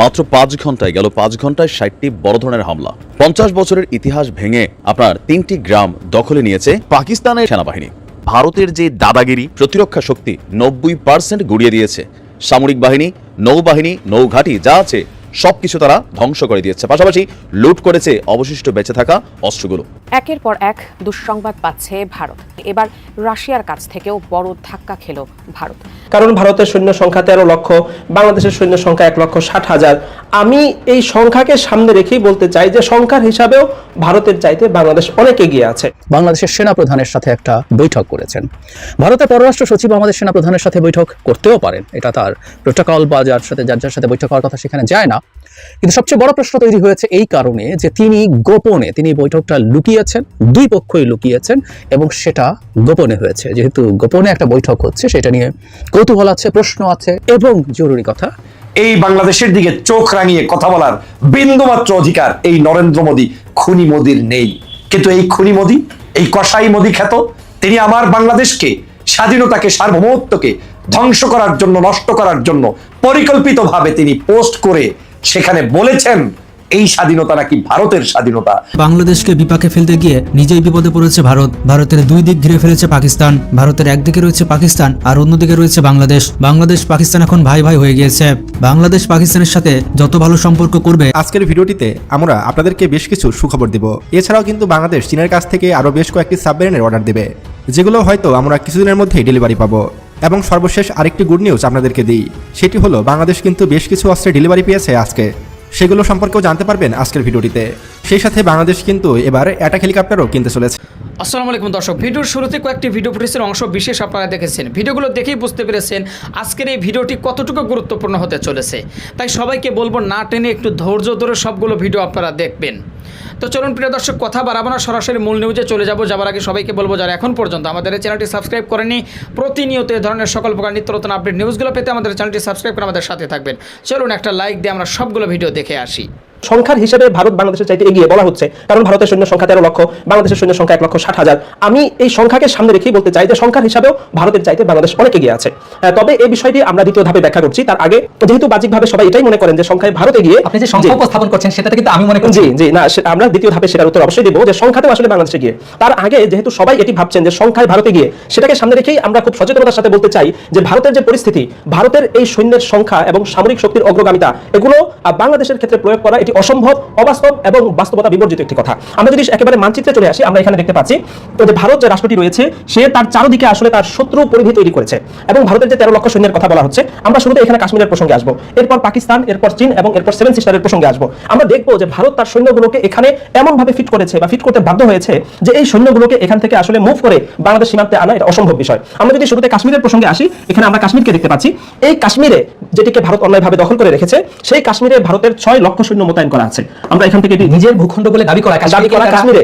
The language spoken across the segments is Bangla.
মাত্র পাঁচ ঘন্টায় গেল পাঁচ ঘন্টায় ষাটটি বড় ধরনের হামলা। পঞ্চাশ বছরের ইতিহাস ভেঙে আপনার তিনটি গ্রাম দখলে নিয়েছে পাকিস্তানের সেনাবাহিনী। ভারতের যে দাদাগিরি, প্রতিরক্ষা শক্তি নব্বই পার্সেন্ট গুড়িয়ে দিয়েছে। সামরিক বাহিনী, নৌবাহিনী, নৌঘাটি যা আছে সবকিছু তারা ধ্বংস করে দিয়েছে। পাশাপাশি লুট করেছে অবশিষ্ট বেঁচে থাকা অস্ত্রগুলো। একের পর এক দুঃসংবাদ পাচ্ছে ভারত। এবার রাশিয়ার কাছ থেকেও বড় ধাক্কা খেল ভারত। কারণ ভারতের সৈন্য সংখ্যা তেরো লক্ষ বাংলাদেশের সৈন্য সংখ্যা এক লক্ষ ষাট হাজার। আমি এই সংখ্যাকে সামনে রেখেই বলতে চাই যে সংখ্যার হিসাবেও ভারতের চাইতে বাংলাদেশ অনেক এগিয়ে আছে। বাংলাদেশের সেনা প্রধানের সাথে একটা বৈঠক করেছেন। ভারতের পররাষ্ট্র সচিব আমাদের সেনা প্রধানের সাথে বৈঠক করতেও পারেন। এটা তার প্রোটোকল বা যার সাথে যার যার সাথে বৈঠক হওয়ার কথা সেখানে যায় না। কিন্তু সবচেয়ে বড় প্রশ্ন তৈরি হয়েছে এই কারণে যে তিনি গোপনে, তিনি বৈঠকটা লুকিয়েছেন, দুই পক্ষই লুকিয়েছেন এবং সেটা গোপনে হয়েছে। যেহেতু গোপনে একটা বৈঠক হচ্ছে, সেটা নিয়ে কৌতূহল আছে, প্রশ্ন আছে এবং জরুরি কথা। এই বাংলাদেশের দিকে চোখ রাঙিয়ে কথা বলার বিন্দুমাত্র অধিকার এই নরেন্দ্র মোদী, খুনি মোদীর নেই। কিন্তু এই খুনি মোদী, এই কসাই মোদী খ্যাত, তিনি আমার বাংলাদেশকে, স্বাধীনতাকে, সার্বভৌমত্বকে ধ্বংস করার জন্য, নষ্ট করার জন্য পরিকল্পিতভাবে তিনি পোস্ট করে সেখানে বলেছেন এই স্বাধীনতা নাকি ভারতের স্বাধীনতা? বাংলাদেশকে বিপাকে ফেলতে গিয়ে নিজেই বিপদে পড়েছে ভারত। ভারতের দুই দিক ঘিরে ফেলেছে পাকিস্তান। ভারতের একদিকে রয়েছে পাকিস্তান আর অন্যদিকে রয়েছে বাংলাদেশ। বাংলাদেশ পাকিস্তান এখন ভাই ভাই হয়ে গিয়েছে। বাংলাদেশ পাকিস্তানের সাথে যত ভালো সম্পর্ক করবে আজকের ভিডিওটিতে আমরা আপনাদেরকে বেশ কিছু সুখবর দিব। এছাড়াও কিন্তু বাংলাদেশ চীনের কাছ থেকে আরও বেশ কয়েকটি সাবমেরিনের অর্ডার দেবে যেগুলো হয়তো আমরা কিছুদিনের মধ্যেই ডেলিভারি পাবো। এবং সর্বশেষ আরেকটি গুড নিউজ আপনাদেরকে দিই। সেটি হলো, বাংলাদেশ কিন্তু বেশ কিছু অস্ত্রের ডেলিভারি পেয়েছে আজকে। সেগুলো সম্পর্কেও জানতে পারবেন আজকের ভিডিওটিতে। সেই সাথে বাংলাদেশ কিন্তু এবার অ্যাটাক হেলিকপ্টারও কিনতে চলেছে। আসসালামু আলাইকুম দর্শক, ভিডিওর শুরুতে কয়েকটি ভিডিও ফুটেজের অংশ বিশেষ আপনারা দেখেছেন। ভিডিওগুলো দেখেই বুঝতে পেরেছেন আজকের এই ভিডিওটি কতটুকু গুরুত্বপূর্ণ হতে চলেছে। তাই সবাইকে বলব, না টেনে একটু ধৈর্য ধরে সবগুলো ভিডিও আপনারা দেখবেন। তো চলুন প্রিয় দর্শক, কথা বাড়াবো না, সরাসরি মূল নিউজে চলে যাব। যাবার আগে সবাইকে বলব, যারা এখন পর্যন্ত আমাদের এই চ্যানেলটি সাবস্ক্রাইব করেনি প্রতিনিয়ত এ ধরনের সকল প্রকার নিত্য নতুন আপডেট নিউজগুলো পেতে আমাদের চ্যানেলটি সাবস্ক্রাইব করে আমাদের সাথে থাকবেন। চলুন একটা লাইক দিয়ে আমরা সবগুলো ভিডিও দেখে আসি। সংখ্যার হিসেবে ভারত বাংলাদেশের চাইতে এগিয়ে বলা হচ্ছে, কারণ ভারতের সৈন্য সংখ্যা তেরো লক্ষ, বাংলাদেশের সৈন্য সংখ্যা এক লক্ষ ষাট হাজার। আমি এই সংখ্যাকে সামনে রেখেই বলতে চাই যে সংখ্যার হিসাবেও ভারতের চাইতে বাংলাদেশ অনেক এগিয়ে আছে। তবে এই বিষয়টি আমরা দ্বিতীয় ধাপে ব্যাখ্যা করছি। তার আগে যেহেতু বাহ্যিকভাবে সবাই এটাই মনে করেন যে সংখ্যায় ভারত এগিয়ে আপনি যে সংখ্যা উপস্থাপন করছেন সেটাতে কিন্তু আমি মনে করছি। জি জি না আমরা দ্বিতীয় ধাপে সেটার উত্তর অবশ্যই দেবো যে সংখ্যাতেও আসলে বাংলাদেশে গিয়ে। তার আগে যেহেতু সবাই এটি ভাবছেন যে সংখ্যায় ভারতে গিয়ে সেটাকে সামনে রেখেই আমরা খুব সচেতনতার সাথে বলতে চাই যে ভারতের যে পরিস্থিতি ভারতের এই সৈন্যের সংখ্যা এবং সামরিক শক্তির অগ্রগামিতা এগুলো বাংলাদেশের ক্ষেত্রে প্রয়োগ করা এটি অসম্ভব অবাস্তব এবং বাস্তবতা বিবর্জিত একটি কথা। আমরা যদি একেবারে মানচিত্রে চলে আসি আমরা এখানে দেখতে পাচ্ছি যে ভারত যে রাষ্ট্রটি রয়েছে সে তার চারদিকে আসলে তার শত্রু পরিধি তৈরি করেছে এবং ভারতের যে তেরো লক্ষ সৈন্যের কথা বলা হচ্ছে। আমরা শুরুতে এখানে কাশ্মীরের প্রসঙ্গে আসব। এরপর পাকিস্তান এরপর চীন এবং এরপর সেভেন সিস্টারের প্রসঙ্গে আসব। আমরা দেখব যে ভারত তার সৈন্যগুলোকে এখানে এমন ভাবে ফিট করেছে বা ফিট করতে বাধ্য হয়েছে যে এই সৈন্যগুলোকে এখান থেকে আসলে মুভ করে বাংলাদেশ সীমান্তে আনা এটা অসম্ভব বিষয়। আমরা যদি শুরুতে কাশ্মীরের প্রসঙ্গে আসি এখানে আমরা কাশ্মীরকে দেখতে পাচ্ছি। এই কাশ্মীরে যেটিকে ভারত অন্যায়ভাবে দখল করে রেখেছে সেই কাশ্মীরে ভারতের ছয় লক্ষ সৈন্য মোতায়েন করা আছে। আমরা এখান থেকে নিজের ভূখণ্ড বলে দাবি করা দাবি করা কাশ্মীরে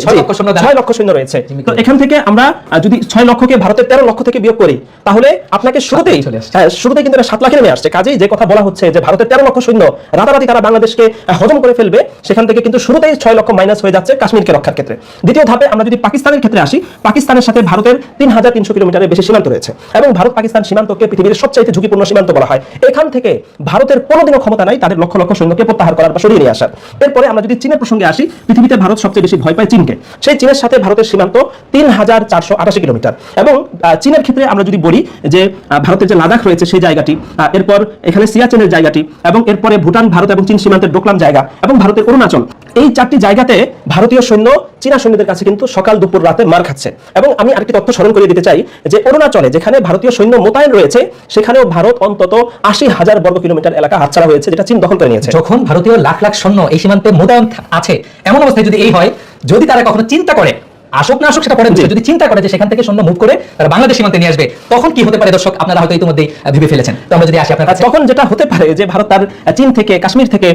ছয় লক্ষ সৈন্য রয়েছে। তো এখান থেকে আমরা যদি ছয় লক্ষকে ভারতের তেরো লক্ষ থেকে বিয়োগ করি তাহলে আপনাকে শুরুতেই। হ্যাঁ শুরুতেই কিন্তু সাত লাখে নেমে আসছে। কাজেই যে কথা বলা হচ্ছে যে ভারতের তেরো লক্ষ সৈন্য রাতারাতি তারা বাংলাদেশকে হজম করে ফেলবে সেখান থেকে কিন্তু শুরুতেই ছয় লক্ষ মাইনাস হয়ে যাচ্ছে কাশ্মীরকে রক্ষার ক্ষেত্রে। দ্বিতীয় ধাপে আমরা যদি পাকিস্তানের ক্ষেত্রে আসি পাকিস্তানের সাথে ভারতের তিন হাজার তিনশো কিলোমিটারের বেশি সীমান্ত রয়েছে এবং ভারত পাকিস্তান সীমান্তকে পৃথিবীর সবচাইতে ঝুঁকিপূর্ণ সীমান্ত বলা হয়। এখান থেকে ভারতের কোনোদিনও ক্ষমতা নাই তাদের লক্ষ লক্ষ সৈন্যকে প্রত্যাহার করার বা সরিয়ে নিয়ে আসার। এরপরে আমরা যদি চীনের প্রসঙ্গে আসি পৃথিবীতে ভারত সবচেয়ে বেশি ভয় পায় চীনকে। সেই চীনের সাথে ভারতের সীমান্ত তিন হাজার চারশো আটাশি কিলোমিটার। এবং চীনের ক্ষেত্রে আমরা যদি বলি যে আহ, ভারতের যে লাদাখ রয়েছে সেই জায়গাটি এরপর এখানে সিয়াচেনের জায়গাটি এবং এরপরে ভুটান, ভারত এবং চীন সীমান্তের ডোকলাম জায়গা এবং ভারতের অরুণাচল। এই চারটি জায়গাতে ভারতীয় সৈন্য, চীনা সৈন্যদের কাছে কিন্তু সকাল দুপুর রাতে মার খাচ্ছে। এবং আমি আরেকটি তথ্য স্মরণ করিয়ে দিতে চাই যে অরুণাচলে যেখানে ভারতীয় সৈন্য মোতায়েন রয়েছে, সেখানেও ভারত অন্তত আশি হাজার বর্গ কিলোমিটার এলাকা হাতছাড়া হয়েছে, যেটা চীন দখল করে নিয়েছে। যখন ভারতীয় লাখ লাখ সৈন্য এই সীমান্তে মোতায়েন আছে, এমন অবস্থায় যদি এই হয়, যদি তারা কখনো চিন্তা করে আসুক না আসুক সেটা পরে। যদি চিন্তা করে যে সেখান থেকে সৈন্য মুভ করে তারা বাংলাদেশ সীমান্তে নিয়ে আসবে তখন কি হতে পারে দর্শক? আপনারা হয়তো ইতিমধ্যেই ভেবে ফেলেছেন। তো আমরা যদি আসি আপনার কাছে। তখন যেটা হতে পারে যে ভারত তার চীন থেকে কাশ্মীর থেকে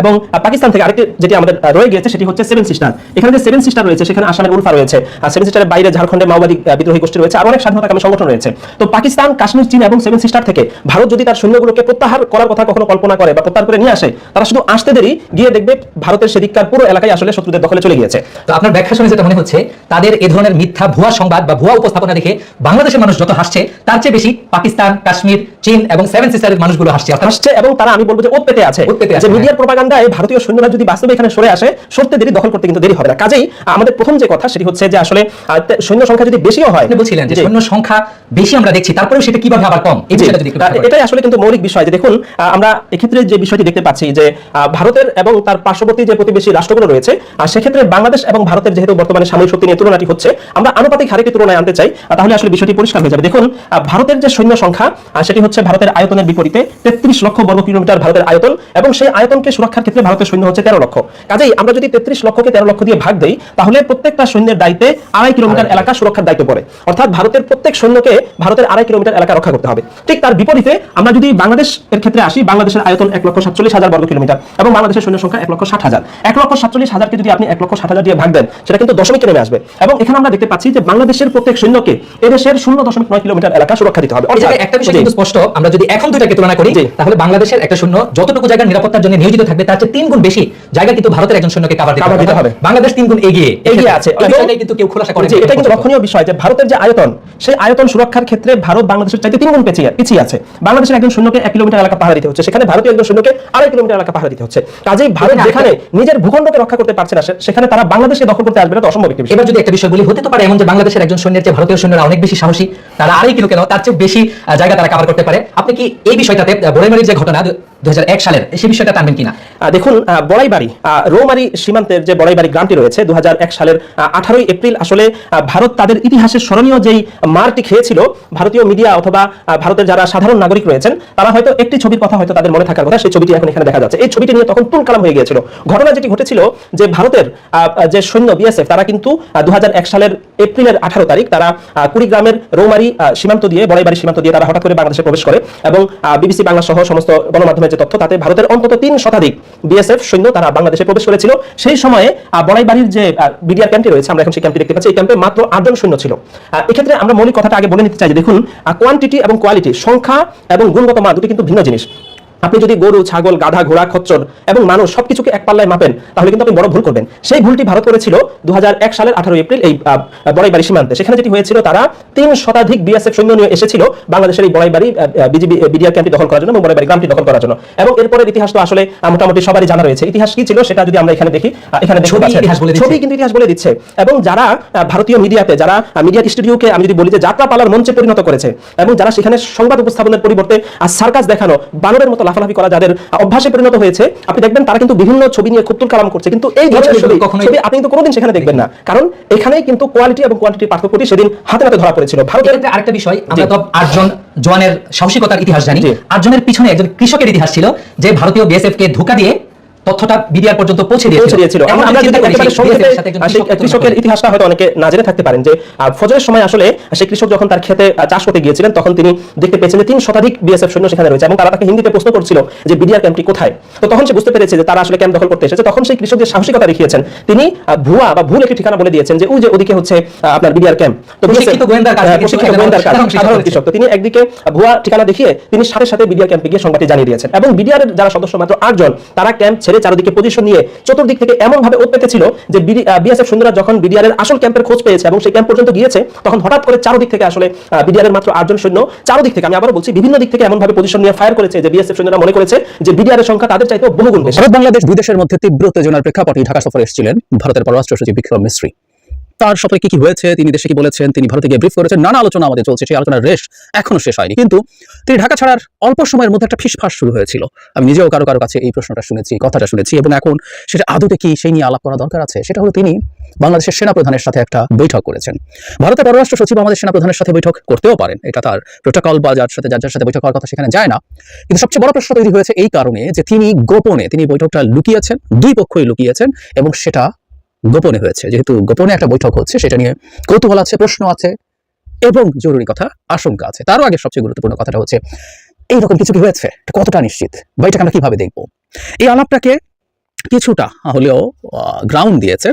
এবং পাকিস্তান থেকে আরেকটি যেটি আমাদের রয়ে গিয়েছে সেটি হচ্ছে সেভেন সিস্টার। এখানে যে সেভেন সিস্টার রয়েছে সেখানে আসামের উলফা রয়েছে। আর সেভেন সিস্টারের বাইরে ঝাড়খণ্ডে মাওবাদী বিদ্রোহী গোষ্ঠী রয়েছে। আর অনেক স্বাধীনতাকামী সংগঠন রয়েছে। তো পাকিস্তান কাশ্মীর চীন এবং সেভেন সিস্টার থেকে ভারত যদি তার সৈন্যগুলোকে প্রত্যাহার করার কথা কখনো কল্পনা করে বা প্রত্যাহার করে নিয়ে আসে তারা শুধু আসতে দেরি গিয়ে দেখবে ভারতের সেদিককার পুরো এলাকায় আসলে শত্রুদের দখলে চলে গিয়েছে। তো আপনার ব্যাখ্যা শুনে যেটা মনে হচ্ছে তাদের এ ধরনের মিথ্যা ভুয়া সংবাদ বা ভুয়া উপস্থাপনা দেখে বাংলাদেশের মানুষ যত হাসছে, তার চেয়ে বেশি পাকিস্তান, কাশ্মীর চীন এবং সেভেন সিস্টারের মানুষগুলো হাসছে। এবং তারা আমি বলব যে ওত পেতে আছে। ওত পেতে আছে, হ্যাঁ। মিডিয়ার প্রপাগান্ডায় ভারতীয় সৈন্যরা যদি বাস্তবে এখানে সরে আসে সরতে দেরি দখল করতে কিন্তু দেরি হবে না। কাজেই আমাদের প্রথম যে কথা সেটি হচ্ছে যে আসলে সৈন্য সংখ্যা যদি বেশিও হয় আপনি বলছিলেন যে সৈন্য সংখ্যা বেশি আমরা দেখছি তারপরেও সেটা কীভাবে আবার কম? এই বিষয়টা যদি। এটাই আসলে কিন্তু মৌলিক বিষয় যে দেখুন আমরা এক্ষেত্রে যে বিষয়টি দেখতে পাচ্ছি যে ভারতের এবং তার পার্শ্ববর্তী যে প্রতিবেশী রাষ্ট্রগুলো রয়েছে আর সেক্ষেত্রে বাংলাদেশ এবং ভারতের যেহেতু বর্তমানে সামরিক শক্তি নিয়ে তুলনাটি হচ্ছে আমরা আনুপাতিক হারে তুলনায় আনতে চাই তাহলে আসলে বিষয়টি পরিষ্কার হয়ে যাবে। দেখুন ভারতের যে সৈন্য সংখ্যা সেটি হচ্ছে ভারতের আয়তনের বিপরীতে তেত্রিশ লক্ষ বর্গ কিলোমিটার ভারতের আয়তন এবং সেই আয়তনকে সুরক্ষার ক্ষেত্রে ভারতের সৈন্য হচ্ছে তেরো লক্ষ। কাজেই আমরা যদি তেত্রিশ লক্ষকে তেরো লক্ষ দিয়ে ভাগ দেই তাহলে প্রত্যেকটা সৈন্যের দায়িত্বে আড়াই কিলোমিটার এলাকা সুরক্ষার দায়িত্ব পড়ে। অর্থাৎ ভারতের প্রত্যেক সৈন্যকে ভারতের আড়াই কিলোমিটার এলাকা রক্ষা করতে হবে। ঠিক তার বিপরীতে আমরা যদি বাংলাদেশ এর ক্ষেত্রে আসি বাংলাদেশের আয়তন এক লক্ষ সাতচল্লিশ হাজার বর্গ কিলোমিটার এবং বাংলাদেশের সৈন্য সংখ্যা এক লক্ষ ষাট হাজার। এক লক্ষ সাতচল্লিশ হাজারকে যদি আপনি এক লক্ষ ষাট হাজার দিয়ে ভাগ দেন সেটা কিন্তু দশমিকে নেমে আসবে। এবং এখানে আমরা দেখতে পাচ্ছি যে বাংলাদেশের প্রত্যেক সৈন্যকে এদেশের শূন্য দশমিক নয় কিলোমিটার এলাকা সুরক্ষা দিতে হবে। একটা বিষয় কিন্তু স্পষ্ট আমরা যদি এখন দুইটাকে তুলনা করি। তাহলে বাংলাদেশের একটা শূন্য যতটুকু জায়গার নিরাপত্তার জন্য নিয়োজিত থাকবে তার চেয়ে তিন গুণ বেশি জায়গা কিন্তু ভারতের একজন সৈন্যকে কাভার দিতে হবে। বাংলাদেশ তিন গুণ এগিয়ে এগিয়ে আছে। কিন্তু কেউ খোলাসা করে এটা কিন্তু লক্ষণীয় বিষয় যে ভারতের যে আয়তন সেই আয়তন সুরক্ষার ক্ষেত্রে ভারত বাংলাদেশের চাইতে তিন গুণ পিছিয়ে পিছিয়ে আছে। বাংলাদেশের একজন সৈন্যকে এক কিলোমিটার এলাকা পাহারা দিতে হচ্ছে সেখানে ভারতীয় একজন সৈন্যকে আড়াই কিলোমিটার এলাকা পাহারা দিতে হচ্ছে। কাজেই ভারত এখানে যেখানে নিজের ভূখণ্ডকে রক্ষা করতে পারছে না সেখানে তারা বাংলাদেশে দখল করতে আসবে না তো অসম্ভব একটি বিষয়। এবার যদি একটা বিষয় বলি হতে তো পারে এমন যে বাংলাদেশের একজন সৈন্যের চেয়ে ভারতীয় সৈন্যরা অনেক বেশি সাহসী তারা আড়াই কিলো কেন তার চেয়ে বেশি জায়গা তারা কভার করতে পারে আপনি কি এই বিষয়টাতে বোরেমারির যে ঘটনা দু হাজার এক সালের সেই বিষয়টা টানবেন কিনা? দেখুন বড়াইবাড়ি রৌমারি সীমান্তের যে বড়াইবাড়ি গ্রামটি রয়েছে দু সালের আঠারোই এপ্রিল আসলে ভারত তাদের ইতিহাসের স্মরণীয় যেই মারটি খেয়েছিল, ভারতীয় মিডিয়া অথবা ভারতের যারা সাধারণ নাগরিক রয়েছেন, তারা হয়তো একটি ছবির কথা হয়তো তাদের মনে থাকার কথা, সেই ছবিটি এখন এখানে দেখা যাচ্ছে। এই ছবিটি নিয়ে তখন তুলকালাম হয়ে গিয়েছিল। ঘটনা যেটি ঘটেছিল যে ভারতের যে সৈন্য বিএসএফ তারা কিন্তু দু হাজার এক সালের এপ্রিলের আঠারো তারিখ তারা কুড়িগ্রামের রৌমারি সীমান্ত দিয়ে, বড়াইবাড়ি সীমান্ত দিয়ে তারা হঠাৎ করে বাংলাদেশে প্রবেশ করে এবং বিবিসি বাংলা সহ সমস্ত গণমাধ্যমের যে তথ্য তাতে ভারতের অন্তত তিন শতাধিক বিএসএফ সৈন্য তারা বাংলাদেশে প্রবেশ করেছিল। সেই সময়ে বড়াইবাড়ির যে বিডিআর ক্যাম্পটি রয়েছে, আমরা এখন সেই ক্যাম্পটি দেখতে পাচ্ছি। এই ক্যাম্পে মাত্র আটজন সৈন্য ছিল। এক্ষেত্রে আমরা মৌলিক কথাটা আগে বলে নিতে চাই যে দেখুন কোয়ান্টিটি এবং কোয়ালিটি সংখ্যা এবং গুণগত মান দুটি কিন্তু ভিন্ন জিনিস। আপনি যদি গরু ছাগল গাধা ঘোড়া খচ্চর এবং মানুষ সবকিছুকে এক পাল্লায় মাপেন তাহলে কিন্তু আপনি বড় ভুল করবেন। সেই ভুলটি ভারত করেছিল দু সালের আঠারো এপ্রিল এই বড়াইবাড়ি সীমান্তে। সেখানে যেটি হয়েছিল তারা তিন শতাধিক বিএসএফ সৈন্য নিয়ে এসেছিল বাংলাদেশের এই বড়াইবাড়ি বিজিবি বিডিআর ক্যাম্পটি দখল করার জন্য এবং বড়াইবাড়ি গ্রামটি দখল করার জন্য। এবং এরপরের ইতিহাস তো আসলে মোটামুটি সবারই জানা রয়েছে। ইতিহাস কি ছিল সেটা যদি আমরা এখানে দেখি এখানে ছবি কিন্তু ইতিহাস বলে দিচ্ছে। এবং যারা ভারতীয় মিডিয়াতে যারা মিডিয়া স্টুডিওকে আমি যদি বলি যে যাত্রা পালার মঞ্চে পরিণত করেছে এবং যারা সেখানে সংবাদ উপস্থাপনের পরিবর্তে আর সার্কাস দেখানো বানরের মতো লাফালাফি করা যাদের অভ্যাসে পরিণত হয়েছে আপনি দেখবেন তারা কিন্তু বিভিন্ন ছবি নিয়ে খুব কালাম করছে। কিন্তু এই ধরনের ছবি ছবি আপনি কিন্তু কোনোদিন সেখানে দেখবেন না। কারণ এখানে কিন্তু কোয়ালিটি এবং কোয়ান্টিটির পার্থক্যটি সেদিন হাতে হাতে ধরা পড়েছিল। ভারতের আরেকটা বিষয় আমরা তো আটজন জওয়ানের সাহসিকতার ইতিহাস জানি। আটজনের পিছনে একজন কৃষকের ইতিহাস ছিল যে ভারতীয় বিএসএফ কে ধোকা দিয়ে তথ্যটা বিডিআর পর্যন্ত পৌঁছে দিয়েছিল। এমন আমরা যদি কৃষকের ইতিহাসটা হয়তো অনেকে না জেনে থাকতে পারেন যে ফজরের সময় আসলে সেই কৃষক যখন তার খেতে চাষ করতে গিয়েছিলেন তখন তিনি দেখতে পেয়েছেন যে তিন শতাধিক বিএসএফ সৈন্য সেখানে রয়েছে এবং তারা তাকে হিন্দিতে প্রশ্ন করছিল যে বিডিআর ক্যাম্পটি কোথায়? তো তখন সে বুঝতে পেরেছে যে তারা আসলে ক্যাম্প দখল করতে এসেছে। তখন সেই সাহসিকতা দেখিয়েছেন তিনি ভুয়া বা ভুল একটি ঠিকানা বলে দিয়েছেন যে ওই যে ওদিকে হচ্ছে আপনার বিডিআর ক্যাম্প। তো প্রশিক্ষিত গোয়েন্দার কাজ হ্যাঁ, প্রশিক্ষিত গোয়েন্দার কাজ সাধারণ। কৃষক। তো তিনি একদিকে ভুয়া ঠিকানা দেখিয়ে তিনি সাথে সাথে বিডিআর ক্যাম্পে গিয়ে সংবাদটি জানিয়ে দিয়েছেন। এবং বিডিআর যারা সদস্য মাত্র আটজন তারা ক্যাম্প ছেড়ে চারদিকে পজিশন নিয়ে চতুর্দিক থেকে এমন ভাবে ওত পেতে ছিল যে বিএসএফ সুন্দরা যখন বিডিআর এর আসল ক্যাম্পের খোঁজ পেয়েছে এবং সেই ক্যাম্প পর্যন্ত গিয়েছে, তখন হঠাৎ করে চারদিক থেকে আসলে বিডিআর এর মাত্র আটজন সৈন্য চারদিক থেকে, আমি আবার বলছি, বিভিন্ন দিক থেকে এমন ভাবে পজিশন নিয়ে ফায়ার করেছে যে বিএসএফ সৈন্যরা মনে করেছে যে বিডিআর এর সংখ্যা তাদের চাইতেও বহুগুণ বেশি। ভারত বাংলাদেশ দুই দেশের মধ্যে তীব্র উত্তেজনার প্রেক্ষাপটে ঢাকা সফরে এসেছিলেন ভারতের পররাষ্ট্র সচিব বিক্রম মিশ্রি তার সফরে কি কি হয়েছে, তিনি দেশে কি বলেছেন, তিনি ভারতে গিয়ে ব্রিফ করেছেন, নানা আলোচনা আমাদের চলছে, সেই আলোচনার রেশ এখনও শেষ হয়নি। কিন্তু তিনি ঢাকা ছাড়ার অল্প সময়ের মধ্যে একটা ফিসফাস শুরু হয়েছিল। আমি নিজেও কারও কারও কাছে এই প্রশ্নটা শুনেছি, কথাটা শুনেছি এবং এখন সেটা আদতে কি সেই নিয়ে আলাপ করা দরকার আছে, সেটা হলো তিনি বাংলাদেশের সেনাপ্রধানের সাথে একটা বৈঠক করেছেন। ভারতের পররাষ্ট্র সচিব আমাদের সেনাপ্রধানের সাথে বৈঠক করতেও পারেন, এটা তার প্রোটোকল বা যার সাথে যার যার সাথে বৈঠক হওয়ার কথা সেখানে যায় না। কিন্তু সবচেয়ে বড় প্রশ্ন তৈরি হয়েছে এই কারণে যে তিনি গোপনে তিনি বৈঠকটা লুকিয়েছেন, দুই পক্ষই লুকিয়েছেন এবং সেটা গোপনে হয়েছে। যেহেতু গোপনে একটা বৈঠক হচ্ছে, সেটা নিয়ে কৌতূহল আছে, প্রশ্ন আছে এবং জরুরি কথা, আশঙ্কা আছে। তারও আগে সবচেয়ে গুরুত্বপূর্ণ কথাটা হচ্ছে, এইরকম কিছু কি হয়েছে? কতটা নিশ্চিত? বা এটাকে আমরা কীভাবে দেখব? এই আলাপটাকে কিছুটা হলেও গ্রাউন্ড দিয়েছে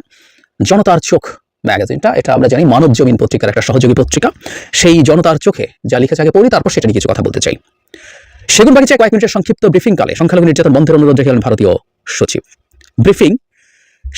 জনতার চোখ ম্যাগাজিনটা। এটা আমরা জানি, মানব জমিন পত্রিকার একটা সহযোগী পত্রিকা। সেই জনতার চোখে যা লিখেছে আগে পড়ি, তারপর সেটা নিয়ে কিছু কথা বলতে চাই। সেগুন বাগিচায় কয়েক মিনিটের সংক্ষিপ্ত ব্রিফিং কালে সংখ্যালঘু নির্যাতন বন্ধের অনুরোধ রেখে ভারতীয় সচিব। ব্রিফিং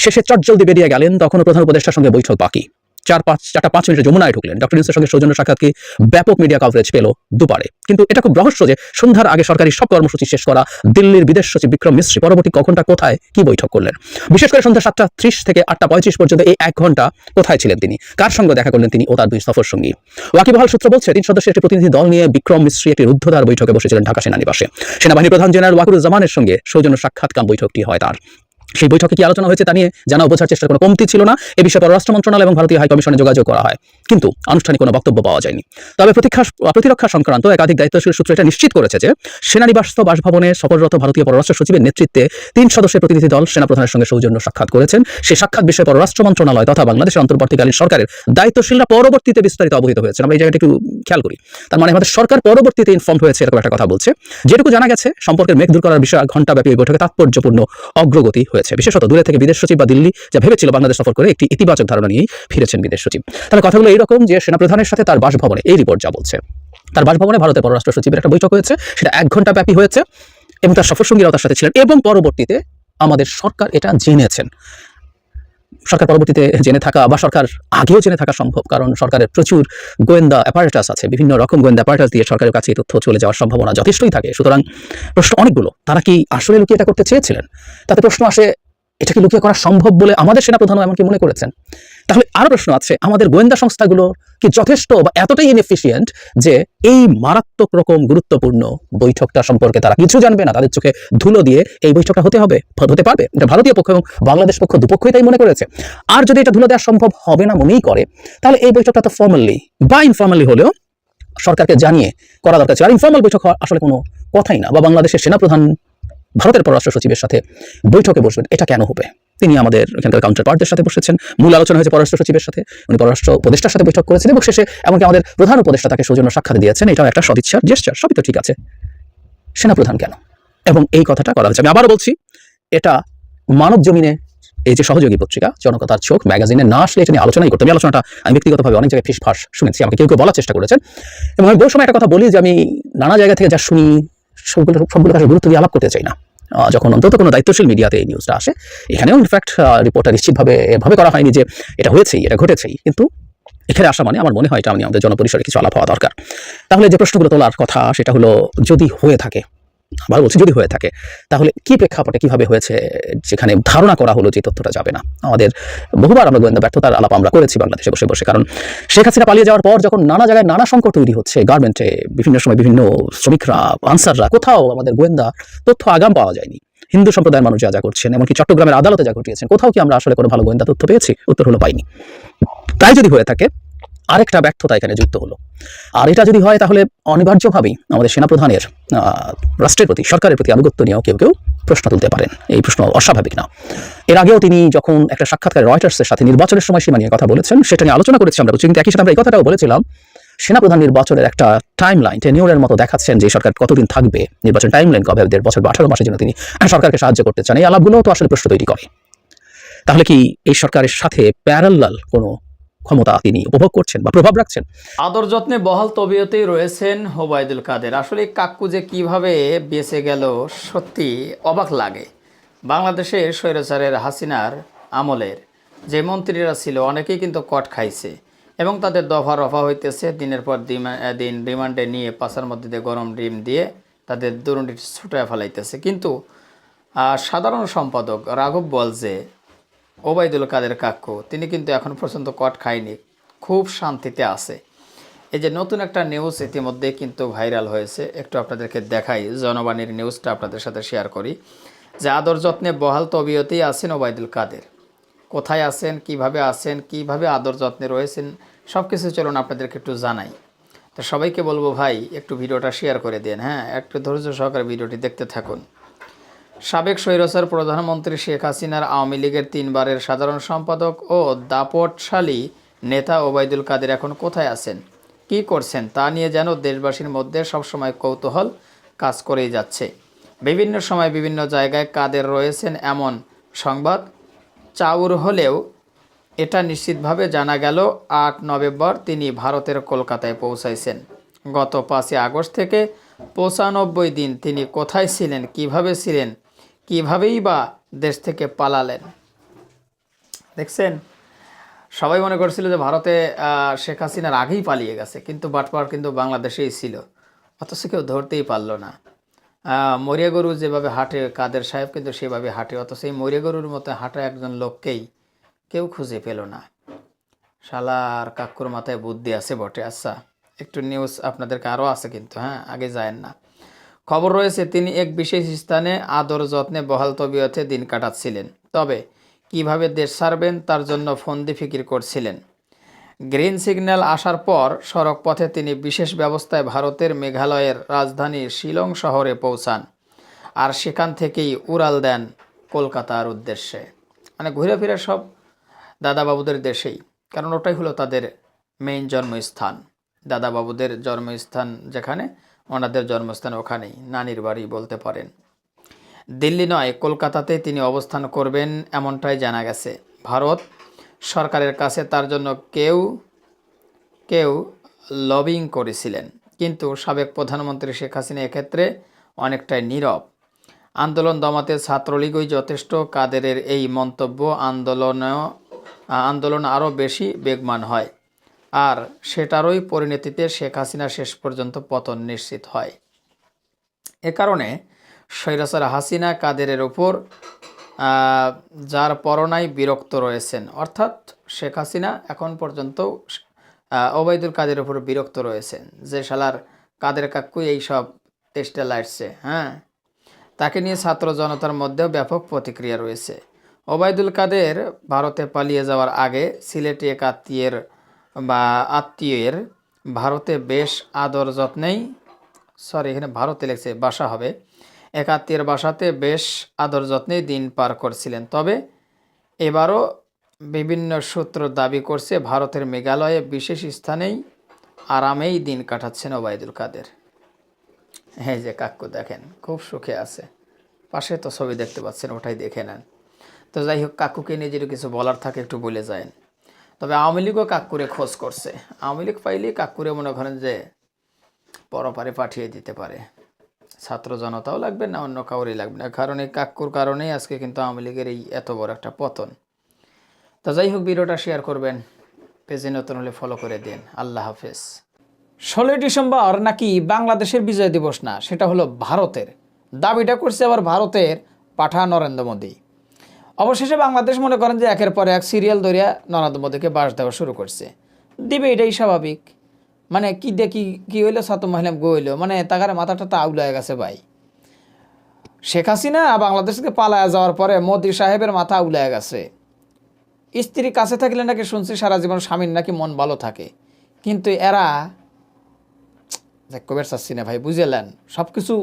শেষে চটজলদি বেরিয়ে গেলেন, তখনও প্রধান উপদেষ্টার সঙ্গে বৈঠক বাকি। চার পাঁচ, চারটা পাঁচ মিনিটে যমুনায় ঢুকলেন। ডক্টর ইউসের সঙ্গে সৌজন্য সাক্ষাৎকে ব্যাপক মিডিয়া কভারেজ পেল দুপারে। কিন্তু এটা খুব রহস্য যে সন্ধ্যার আগে সরকারি সব কর্মসূচি শেষ করা দিল্লির বিদেশ সচিব বিক্রম মিশ্রি পরবর্তী কখনটা কোথায়, কি বৈঠক করলেন? বিশেষ করে সন্ধ্যা সাতটা ত্রিশ থেকে আটটা পঁয়ত্রিশ পর্যন্ত এই এক ঘণ্টা কোথায় ছিলেন তিনি? কার সঙ্গে দেখা করলেন তিনি ও তার দুই সফর সঙ্গী? ওয়াকিবহাল সূত্র বলছে, তিন সদস্যের একটি প্রতিনিধি দল নিয়ে বিক্রম মিশ্রি একটি রুদ্ধদ্বার বৈঠকে বসেছিলেন ঢাকা সেনানিবাসে। সেনাবাহিনী প্রধান জেনারেল ওয়াকুরুজ্জামানের সঙ্গে সৌজন্য সাক্ষাৎকার বৈঠকটি হয় তার। সেই বৈঠকে কি আলোচনা হয়েছে তা নিয়ে জানা বোঝার চেষ্টার কোনো কমতি ছিল না? এ বিষয়ে পররাষ্ট্র মন্ত্রণালয় এবং ভারতীয় হাইকমিশনে যোগাযোগ করা হয়। কিন্তু আনুষ্ঠানিক কোনো বক্তব্য পাওয়া যায়নি। তবে প্রতীক্ষা, প্রতিরক্ষা সংক্রান্ত একাধিক দায়িত্বশীল সূত্র এটা নিশ্চিত করেছে যে সেনানিবাসস্থ বাসভবনে সফররত ভারতীয় পররাষ্ট্র সচিবের নেতৃত্বে তিন সদস্যের প্রতিনিধি দল সেনাপ্রধানের সঙ্গে সৌজন্য সাক্ষাৎ করেছেন। সেই সাক্ষাৎ বিষয়ে পররাষ্ট্র মন্ত্রণালয় তথা বাংলাদেশের অন্তর্বর্তীকালীন সরকারের দায়িত্বশীলরা পরবর্তীতে বিস্তারিত অবহিত হয়েছে আমরা এই জায়গাটা একটু খেয়াল করি। তার মানে আমাদের সরকার পরবর্তীতে ইনফর্ম হয়েছে এরকম একটা কথা বলছে। যেটুকু জানা গেছে, সম্পর্কের মেঘ দূর করার বিষয়ে ঘণ্টাব্যাপী এই বৈঠকে তাৎপর্যপূর্ণ অগ্রগতি হয়েছে। বিশেষত দূরে থেকে বিদেশ সচিব বা দিল্লি যা ভেবেছিল বাংলাদেশ সফর করে একটি ইতিবাচক ধারণা নিয়ে ফিরেছেন বিদেশ সচিব। তাহলে কথাগুলো এইরকম যে সেনাপ্রধানের সাথে তার বাসভবনে, এই রিপোর্ট যা বলছে। তার বাসভবনে ভারতের পররাষ্ট্র সচিবের একটা বৈঠক হয়েছে, সেটা এক ঘণ্টা ব্যাপী হয়েছে, এবং তার সফর সঙ্গীরাও তার সাথে ছিলেন, এবং পরবর্তীতে আমাদের সরকার এটা জেনেছেন। সরকার পরবর্তীতে জেনে থাকা বা সরকার আগেও জেনে থাকা সম্ভব, কারণ সরকারের প্রচুর গোয়েন্দা অ্যাপারেটাস আছে, বিভিন্ন রকম গোয়েন্দা অ্যাপারেটাস দিয়ে সরকারের কাছে এই তথ্য চলে যাওয়ার সম্ভাবনা যথেষ্টই থাকে। সুতরাং প্রশ্ন অনেকগুলো। তারা কি আসলে লুকিয়ে এটা করতে চেয়েছিলেন? তাতে প্রশ্ন আসে এটা কি লুকিয়ে করা সম্ভব বলে আমাদের সেনাপ্রধানও এমনকি মনে করেছেন। তাহলে আরও প্রশ্ন আছে, আমাদের গোয়েন্দা সংস্থাগুলো কি যথেষ্ট বা এতটাই ইনএফিসিয়েন্ট যে এই মারাত্মক রকম গুরুত্বপূর্ণ বৈঠকটা সম্পর্কে তারা কিছু জানবে না, তাদের চোখে ধুলো দিয়ে এই বৈঠকটা হতে হবে হতে পারবে। এটা ভারতীয় পক্ষ এবং বাংলাদেশ পক্ষ দুপক্ষই তাই মনে করেছে। আর যদি এটা ধুলো দেওয়া সম্ভব হবে না মনেই করে, তাহলে এই বৈঠকটা তো ফর্মালি বা ইনফর্মালি হলেও সরকারকে জানিয়ে করা দরকার ছিল। আর ইনফর্মাল বৈঠক আসলে কোনো কথাই না, বা বাংলাদেশের সেনাপ্রধান ভারতের পররাষ্ট্র সচিবের সাথে বৈঠকে বসবেন, এটা কেন হবে? তিনি আমাদের এখানকার কাউন্টার পার্টদের সাথে বসেছেন। মূল আলোচনা হয়েছে পররাষ্ট্র সচিবের সাথে। উনি পররাষ্ট্র উপদেষ্টার সাথে বৈঠক করেছেন এবং শেষে এমনকি আমাদের প্রধান উপদেষ্টা তাকে সৌজন্য সাক্ষাৎ দিয়েছেন। এটাও একটা সদিচ্ছার জেস্টার সবই তো ঠিক আছে। সেনাপ্রধান কেন? এবং এই কথাটা করা হয়েছে। আমি আবারও বলছি, এটা মানব জমিনে এই যে সহযোগী পত্রিকা, জনকতার চোখ ম্যাগাজিনে না আসলে এটা নিয়ে আলোচনাই করতে আমি আলোচনাটা আমি ব্যক্তিগতভাবে অনেক জায়গায় ফিসফাস শুনেছি, আমাকে কেউ কেউ বলার চেষ্টা করেছেন। এবং আমি বহু সময় একটা কথা বলি যে আমি নানা জায়গা থেকে যা শুনি সবগুলো সবগুলো গুরুত্ব দিয়ে আলাপ করতে চাই না। যখন অন্তত কোনো দায়িত্বশীল মিডিয়াতে এই নিউজটা আসে, এখানেও ইনফ্যাক্ট রিপোর্টটা নিশ্চিতভাবে, এভাবে করা হয়নি যে এটা হয়েছেই, এটা ঘটেছেই। কিন্তু এখানে আসা মানে আমার মনে হয় এটা আমি আমাদের জনপরিসরে কিছু আলাপ হওয়া দরকার। তাহলে যে প্রশ্নগুলো তোলার কথা, সেটা হলো যদি হয়ে থাকে আবার বলছি, যদি হয়ে থাকে, তাহলে কি প্রেক্ষাপটে কীভাবে হয়েছে, যেখানে ধারণা করা হলো যে তথ্যটা যাবে না? আমাদের বহুবার আমরা গোয়েন্দা ব্যর্থতার আলাপ আমরা করেছি বাংলাদেশে বসে বসে, কারণ শেখ হাসিনা পালিয়ে যাওয়ার পর যখন নানা জায়গায় নানা সংকট তৈরি হচ্ছে গার্মেন্টে বিভিন্ন সময় বিভিন্ন শ্রমিকরা, আনসাররা, কোথাও আমাদের গোয়েন্দা তথ্য আগাম পাওয়া যায়নি। হিন্দু সম্প্রদায়ের মানুষ যা যা করছেন, এমনকি চট্টগ্রামের আদালতে যা ঘটিয়েছেন, কোথাও কি আমরা আসলে কোনো ভালো গোয়েন্দা তথ্য পেয়েছি? উত্তর হলো পাইনি। তাই যদি হয়ে থাকে আরেকটা ব্যর্থতা এখানে যুক্ত হলো। আর এটা যদি হয় তাহলে অনিবার্যভাবেই আমাদের সেনাপ্রধানের রাষ্ট্রের প্রতি, সরকারের প্রতি আনুগত্য নিয়েও কেউ কেউ প্রশ্ন তুলতে পারেন। এই প্রশ্ন অস্বাভাবিক না। এর আগেও তিনি যখন একটা সাক্ষাৎকার রয়টার্সের সাথে নির্বাচনের সময় সীমা নিয়ে কথা বলেছেন, সেটা নিয়ে আলোচনা করেছি আমরা কিন্তু একই সাথে আমরা এই কথাটাও বলেছিলাম, সেনাপ্রধান নির্বাচনের একটা টাইম লাইন টেনিউরের মতো দেখাচ্ছেন যে সরকার কতদিন থাকবে, নির্বাচন টাইম লাইন কবে, দেড় বছর বা আঠারো মাসের জন্য তিনি সরকারকে সাহায্য করতে চান, এই আলাপগুলোও তো আসলে প্রশ্ন তৈরি করে। তাহলে কি এই সরকারের সাথে প্যারাল্লাল কোনো ক্ষমতা তিনি উপভোগ করছেন বা প্রভাব রাখছেন। আদর যত্নে বহাল তবিয়তেই রয়েছেন হোবায়দুল কাদের। আসলে কাক্কু যে কীভাবে বেঁচে গেল, সত্যি অবাক লাগে। বাংলাদেশে স্বৈরাচারের হাসিনার আমলের যে মন্ত্রীরা ছিল, অনেকেই কিন্তু কট খাইছে এবং তাদের দফা রফা হইতেছে। দিনের পর দিন রিমান্ডে নিয়ে পাশার মধ্যে দিয়ে গরম ডিম দিয়ে তাদের দুর্নীতি ছুটায় ফেলাইতেছে। কিন্তু সাধারণ সম্পাদক রাঘব বলছে ওবায়দুল কাদের কাক্কু তিনি কিন্তু এখন পর্যন্ত কট খায়নি, খুব শান্তিতে আছে। এই যে নতুন একটা নিউজ ইতিমধ্যে কিন্তু ভাইরাল হয়েছে, একটু আপনাদেরকে দেখাই, জনবাণীর নিউজটা আপনাদের সাথে শেয়ার করি। যে আদর যত্নে বহাল তবিয়তেই আছেন ওবায়দুল কাদের। কোথায় আছেন, কীভাবে আছেন, কীভাবে আদর যত্নে রয়েছেন সব কিছু চলুন আপনাদেরকে একটু জানাই। তো সবাইকে বলব ভাই, একটু ভিডিওটা শেয়ার করে দেন হ্যাঁ একটু ধৈর্য সহকারে ভিডিওটি দেখতে থাকুন। সাবেক স্বৈরচার প্রধানমন্ত্রী শেখ হাসিনার আওয়ামী লীগের তিনবারের সাধারণ সম্পাদক ও দাপটশালী নেতা ওবায়দুল কাদের এখন কোথায় আছেন? কি করছেন? তা নিয়ে যেন দেশবাসীর মধ্যে সবসময় কৌতূহল কাজ করেই যাচ্ছে। বিভিন্ন সময় বিভিন্ন জায়গায় কাদের রয়েছেন এমন সংবাদ। চাউর হলেও এটা নিশ্চিতভাবে জানা গেল, আট নভেম্বর তিনি ভারতের কলকাতায় পৌঁছাইছেন। গত পাঁচই আগস্ট থেকে পঁচানব্বই দিন তিনি কোথায় ছিলেন, কীভাবে ছিলেন কিভাবেই বা দেশ থেকে পালালেন? দেখছেন? সবাই মনে করছিল যে ভারতে শেখ হাসিনার আগেই পালিয়ে গেছে, কিন্তু বাটপার কিন্তু বাংলাদেশেই ছিল। অথচ কেউ ধরতেই পারল না। মরিয়া গরু যেভাবে হাঁটে, কাদের সাহেব কিন্তু সেভাবে হাঁটে, অথচ এই মরিয়া গরুর মতো হাঁটা একজন লোককেই কেউ খুঁজে পেল না। শালার কাকুর মাথায় বুদ্ধি আছে বটে। আচ্ছা একটু নিউজ আপনাদেরকে আরও আছে কিন্তু হ্যাঁ আগে যায়েন না। খবর রয়েছে, তিনি এক বিশেষ স্থানে আদর যত্নে বহাল তবিয়তে দিন কাটাচ্ছিলেন। তবে, কীভাবে দেশ সারবেন তার জন্য ফন্দি ফিকির করছিলেন। গ্রিন সিগন্যাল আসার পর সড়ক পথে তিনি বিশেষ ব্যবস্থায় ভারতের মেঘালয়ের রাজধানী শিলং শহরে পৌঁছান আর সেখান থেকেই উড়াল দেন কলকাতার উদ্দেশ্যে। মানে ঘুরে ফিরে সব দাদাবাবুদের দেশেই, কারণ ওটাই হলো তাদের মেইন জন্মস্থান। দাদাবাবুদের জন্মস্থান যেখানে ওনাদের জন্মস্থান ওখানেই, নানির বাড়ি বলতে পারেন। দিল্লি নয় কলকাতাতে তিনি অবস্থান করবেন এমনটাই জানা গেছে। ভারত সরকারের কাছে তার জন্য কেউ কেউ লবিং করেছিলেন। কিন্তু সাবেক প্রধানমন্ত্রী শেখ হাসিনা এক্ষেত্রে অনেকটাই নীরব। আন্দোলন দমাতে ছাত্রলীগই যথেষ্ট, কাদেরের এই মন্তব্য আন্দোলনেও আন্দোলন আরও বেশি বেগমান হয়। আর সেটারই পরিণতিতে শেখ হাসিনা শেষ পর্যন্ত পতন নিশ্চিত হয়। এ কারণে স্বৈরাচার হাসিনা কাদেরের ওপর যার পরনাই বিরক্ত রয়েছেন, অর্থাৎ শেখ হাসিনা এখন পর্যন্ত ওবায়দুল কাদের উপর বিরক্ত রয়েছেন, যে শালার কাদের কাকুই এইসব টেস্টে লাইটছে হ্যাঁ? তাকে নিয়ে ছাত্র জনতার মধ্যেও ব্যাপক প্রতিক্রিয়া রয়েছে। ওবায়দুল কাদের ভারতে পালিয়ে যাওয়ার আগে সিলেটে এক বা আত্মীয়ের ভারতে বেশ আদর যত্নেই সরি এখানে ভারতে লেগছে বাসা হবে। এক আত্মীয়ের বাসাতে বেশ আদর যত্নেই দিন পার করছিলেন। তবে এবারও বিভিন্ন সূত্র দাবি করছে, ভারতের মেঘালয়ে বিশেষ স্থানেই আরামেই দিন কাটাচ্ছেন ওবায়দুল কাদের। হ্যাঁ যে কাকু দেখেন, খুব সুখে আছে। পাশে তো ছবি দেখতে পাচ্ছেন, ওটাই দেখে নেন। তো যাই হোক, কাকুকে নিয়ে যদি কিছু বলার থাকে, একটু বলে যায়েন। তবে আওয়ামী লীগও কাকুরে খোঁজ করছে। আওয়ামী লীগ পাইলে কাকুরে মনে করেন যে পরপারে পাঠিয়ে দিতে পারে। ছাত্র জনতাও লাগবে না, অন্য কাউরই লাগবে না। কারণ এই কাকুর কারণেই আজকে কিন্তু আওয়ামী লীগের এই এত বড় একটা পতন। তো যাই হোক, ভিডিওটা শেয়ার করবেন। পেজে নতুন হলে ফলো করে দিন। আল্লাহ হাফেজ। ষোলোই ডিসেম্বর নাকি বাংলাদেশের বিজয় দিবস না, সেটা হলো ভারতের। দাবিটা করছে আবার ভারতের পাঠা নরেন্দ্র মোদী। অবশেষে বাংলাদেশ মনে করেন যে একের পর এক সিরিয়াল ধরিয়া নরেন্দ্র মোদীকে বাস দেওয়া শুরু করছে। দিবে এটাই স্বাভাবিক। মানে কি দেখি কি হইল? সাত মহিলাম গইলো মানে তাকারে মাথাটা তো আউলায় গেছে ভাই। শেখ হাসিনা বাংলাদেশ থেকে পালায়া যাওয়ার পরে মোদী সাহেবের মাথা আউলায় গেছে। স্ত্রী কাছে থাকলে নাকি শুনছি সারা জীবন স্বামীর নাকি মন ভালো থাকে। কিন্তু এরা কবের চাচ্ছি না ভাই, বুঝেলেন। সব কিছু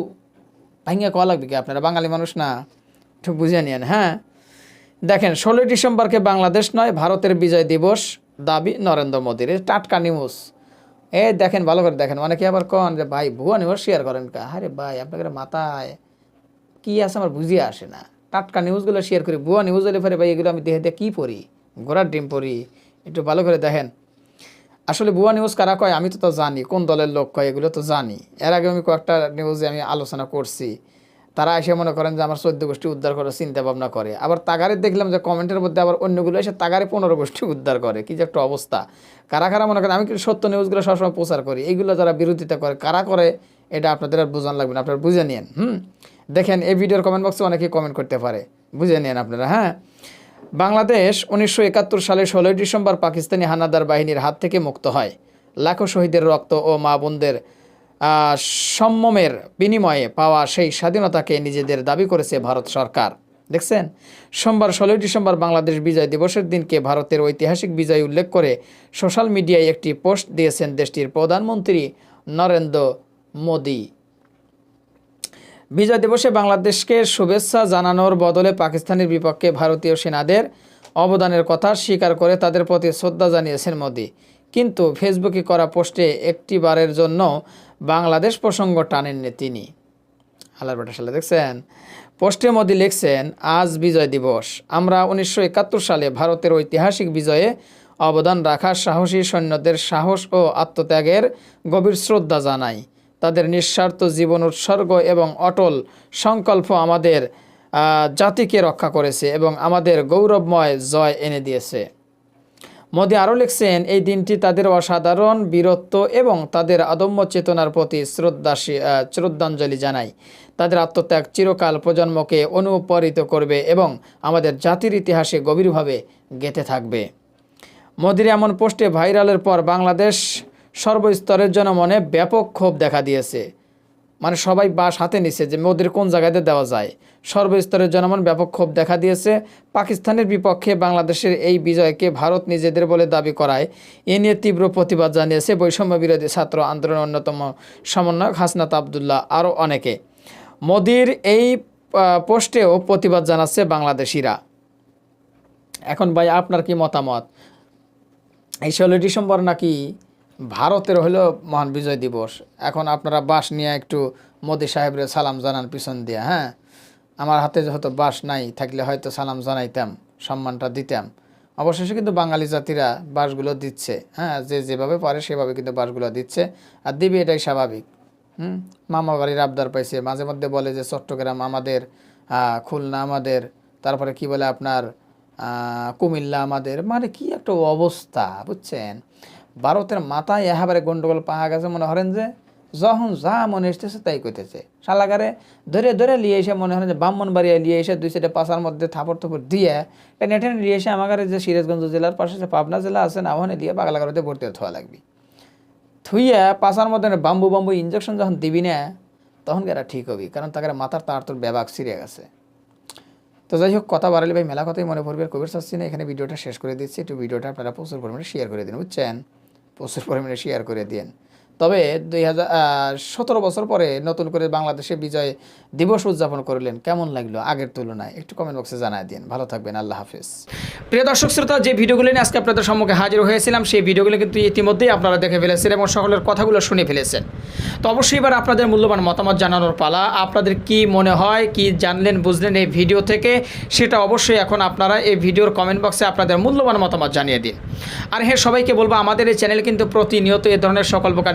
ভাঙিয়া কওয়া লাগবে কি? আপনারা বাঙালি মানুষ না? একটু বুঝে নিয়েন হ্যাঁ? দেখেন, ষোলোই ডিসেম্বরকে বাংলাদেশ নয়, ভারতের বিজয় দিবস দাবি নরেন্দ্র মোদীর। টাটকা নিউজ এ দেখেন, ভালো করে দেখেন, অনেকে আবার কন যে, ভাই, ভুয়া নিউজ শেয়ার করেন কা? আরে ভাই আপনাদের মাথায় কি আছে আমার বুঝিয়ে আসে না। টাটকা নিউজগুলো শেয়ার করি, ভুয়া নিউজ হলে পরে ভাই, এগুলো আমি দেখে দেখে কী পড়ি? ঘোড়ার ডিম পড়ি? একটু ভালো করে দেখেন। আসলে ভুয়া নিউজ কারা কয়? আমি তো তা জানি, কোন দলের লোক কয়, এগুলো তো জানি। এর আগে আমি কয়েকটা নিউজে আমি আলোচনা করছি। তারা এসে মনে করেন যে আমার চোদ্দ গোষ্ঠী উদ্ধার করার চিন্তা ভাবনা করে। আবার তাগারে দেখলাম যে কমেন্টের মধ্যে আবার অন্যগুলো এসে তাগারে পনেরো গোষ্ঠী উদ্ধার করে। কি যে একটা অবস্থা। কারা কারা মনে করেন, আমি কিন্তু সত্য নিউজগুলো সবসময় প্রচার করি। এইগুলো যারা বিরোধিতা করে, কারা করে, এটা আপনাদের আর বোঝান লাগবে না। আপনারা বুঝে নিন হুম? দেখেন, এই ভিডিওর কমেন্ট বক্সে অনেকেই কমেন্ট করতে পারে। বুঝে নিন আপনারা হ্যাঁ? বাংলাদেশ উনিশশো একাত্তর সালে ষোলোই ডিসেম্বর পাকিস্তানি হানাদার বাহিনীর হাত থেকে মুক্ত হয়। লাখো শহীদের রক্ত ও মা বোনদের সম্যমের বিনিময়ে পাওয়া সেই স্বাধীনতাকে নিজেদের দাবি করেছে ভারত সরকার। দেখছেন? সোমবার, ষোলোই ডিসেম্বর বাংলাদেশ বিজয় দিবসের দিনকে ভারতের ঐতিহাসিক বিজয় উল্লেখ করে সোশ্যাল মিডিয়ায় একটি পোস্ট দিয়েছেন দেশটির প্রধানমন্ত্রী নরেন্দ্র মোদী। বিজয় দিবসে বাংলাদেশকে শুভেচ্ছা জানানোর বদলে পাকিস্তানের বিপক্ষে ভারতীয় সেনাদের অবদানের কথা স্বীকার করে তাদের প্রতি শ্রদ্ধা জানিয়েছেন মোদি। কিন্তু ফেসবুকে করা পোস্টে একটি বারের জন্য বাংলাদেশ প্রসঙ্গ টানেননি তিনি। বেটা সালে দেখছেন? পোস্টে মোদি লিখছেন, আজ বিজয় দিবস। আমরা উনিশশো একাত্তর সালে ভারতের ঐতিহাসিক বিজয়ে অবদান রাখা সাহসী সৈন্যদের সাহস ও আত্মত্যাগের গভীর শ্রদ্ধা জানাই। তাদের নিঃস্বার্থ জীবন উৎসর্গ এবং অটল সংকল্প আমাদের জাতিকে রক্ষা করেছে এবং আমাদের গৌরবময় জয় এনে দিয়েছে। মোদি আরও লিখছেন, এই দিনটি তাদের অসাধারণ বীরত্ব এবং তাদের আদম্য চেতনার প্রতি শ্রদ্ধাশী শ্রদ্ধাঞ্জলি জানাই। তাদের আত্মত্যাগ চিরকাল প্রজন্মকে অনুপ্রাণিত করবে এবং আমাদের জাতির ইতিহাসে গভীরভাবে গেঁথে থাকবে। মোদির এমন পোস্টে ভাইরালের পর বাংলাদেশ সর্বস্তরের জনমনে ব্যাপক ক্ষোভ দেখা দিয়েছে। মানে সবাই বাস হাতে নিছে যে মোদির কোন জায়গাতে দেওয়া যায়। সর্বস্তরের জনমন ব্যাপক ক্ষোভ দেখা দিয়েছে। পাকিস্তানের বিপক্ষে বাংলাদেশের এই বিজয়কে ভারত নিজেদের বলে দাবি করায়। এ নিয়ে তীব্র প্রতিবাদ জানিয়েছে বৈষম্য বিরোধী ছাত্র আন্দোলনের অন্যতম সমন্বয়ক হাসনাত আবদুল্লাহ আরও অনেকে। মোদির এই পোস্টেও প্রতিবাদ জানাচ্ছে বাংলাদেশিরা। এখন ভাই আপনার কি মতামত? এই ষোলো ডিসেম্বর নাকি ভারতের হলো মহান বিজয় দিবস। এখন আপনারা বাস নিয়ে একটু মোদি সাহেবের সালাম জানান পিছন দিয়ে হ্যাঁ? আমার হাতে হয়তো বাস নাই, থাকলে হয়তো সালাম জানাইতাম, সম্মানটা দিতাম। অবশেষে কিন্তু বাঙালি জাতিরা বাসগুলো দিচ্ছে হ্যাঁ? যে যেভাবে পারে সেভাবে কিন্তু বাসগুলো দিচ্ছে, আর দিবে এটাই স্বাভাবিক। হুম? মামা বাড়ির আবদার পাইছে, মাঝে মধ্যে বলে যে চট্টগ্রাম আমাদের খুলনা আমাদের, তারপরে কি বলে আপনার কুমিল্লা আমাদের মানে কি একটা অবস্থা, বুঝছেন? ভারতের মাথায় এহাবারে গন্ডগোল পাওয়া গেছে, মনে করেন যে, যখন যা মনে এসতেছে তাই কইতেছে। শালাগারে ধরে ধরে লিয়ে এসে মনে হয় যে ব্রাহ্মণ বাড়িয়ে লিয়ে এসে দুই সাইডে পাশার মধ্যে থাপড় থাপড় দিয়ে, টেনে লিয়ে এসে আমাদের যে সিরাজগঞ্জ জেলার পাশে যে পাবনা জেলা আছে না, ওখানে দিয়ে বাগলাগাড়িতে ভর্তি হওয়া লাগবে। থুইয়া পাশার মধ্যে বাম্বু বাম্বু ইঞ্জেকশন যখন দিবি না, তখন এরা ঠিক হবি? কারণ তাকে মাথার তার তোর ব্যাবাক ছিঁড়ে গেছে। তো যাই হোক, কথা বাড়ালে ভাই, মেলা কথাই মনে পড়বে কবির চাচ্ছি এখানে ভিডিওটা শেষ করে দিচ্ছি। একটু ভিডিওটা আপনারা প্রচুর পরিমাণে শেয়ার করে দিন, বুঝছেন? প্রচুর পরিমাণে শেয়ার করে দিন। তবে দুই হাজার সতেরো বছর পরে নতুন করে বাংলাদেশে বিজয় দিবস উদযাপন করলেন। কেমন লাগল আগের তুলনায়? একটু কমেন্ট বক্সে জানায় দিন। ভালো থাকবেন, আল্লাহ হাফিজ। প্রিয় দর্শক শ্রোতা, যে ভিডিওগুলো নিয়ে আজকে আপনাদের সম্মুখে হাজির হয়েছিলাম, সেই ভিডিওগুলো কিন্তু ইতিমধ্যেই আপনারা দেখে ফেলেছেন এবং সকলের কথাগুলো শুনে ফেলেছেন। তো অবশ্যই এবার আপনাদের মূল্যবান মতামত জানানোর পালা। আপনাদের কি মনে হয়, কি জানলেন, বুঝলেন এই ভিডিও থেকে, সেটা অবশ্যই এখন আপনারা এই ভিডিওর কমেন্ট বক্সে আপনাদের মূল্যবান মতামত জানিয়ে দিন। আর হ্যাঁ সবাইকে বলব, আমাদের এই চ্যানেল কিন্তু প্রতিনিয়ত এ ধরনের সকল প্রকার